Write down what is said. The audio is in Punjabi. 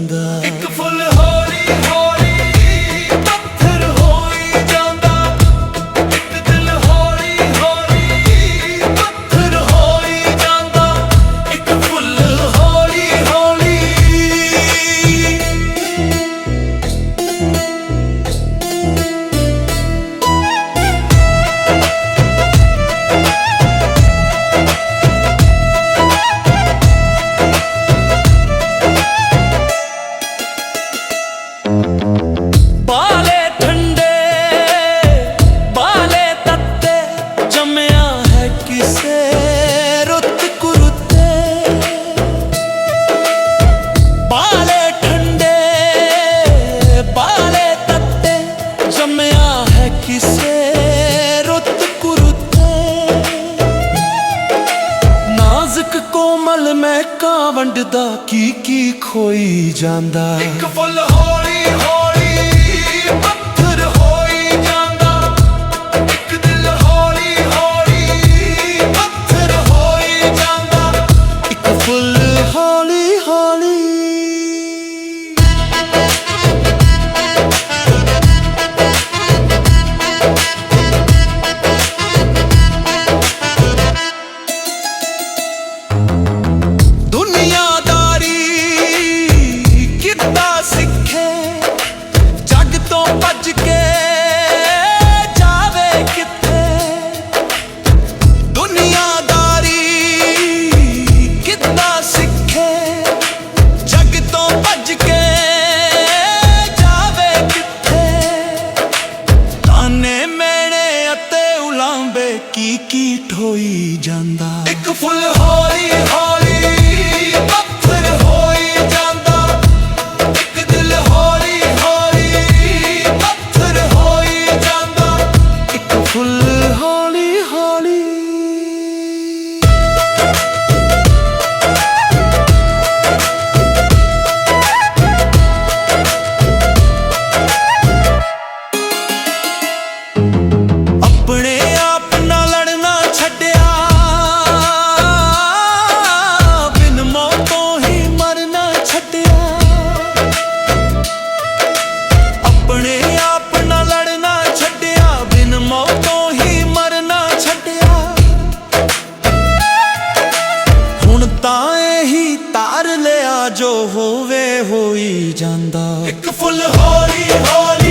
ਜਾਂਦਾ ਇੱਕ ਫੁੱਲ ਹੋ ਵੰਡਦਾ ਕੀ ਕੀ ਖੋਈ ਜਾਂਦਾ ਇੱਕ ਫੁੱਲ ਹੋਲੀ ਕੀ ਕੀ ਠੋਈ ਜਾਂਦਾ? ਇੱਕ ਫੁੱਲ ਹੌਲੀ ਹੌਲੀ ਕਰ ਲਿਆ ਜੋ ਹੋਵੇ ਹੋਈ ਜਾਂਦਾ। ਇੱਕ ਫੁੱਲ ਹੋਰੀ ਹੋਰੀ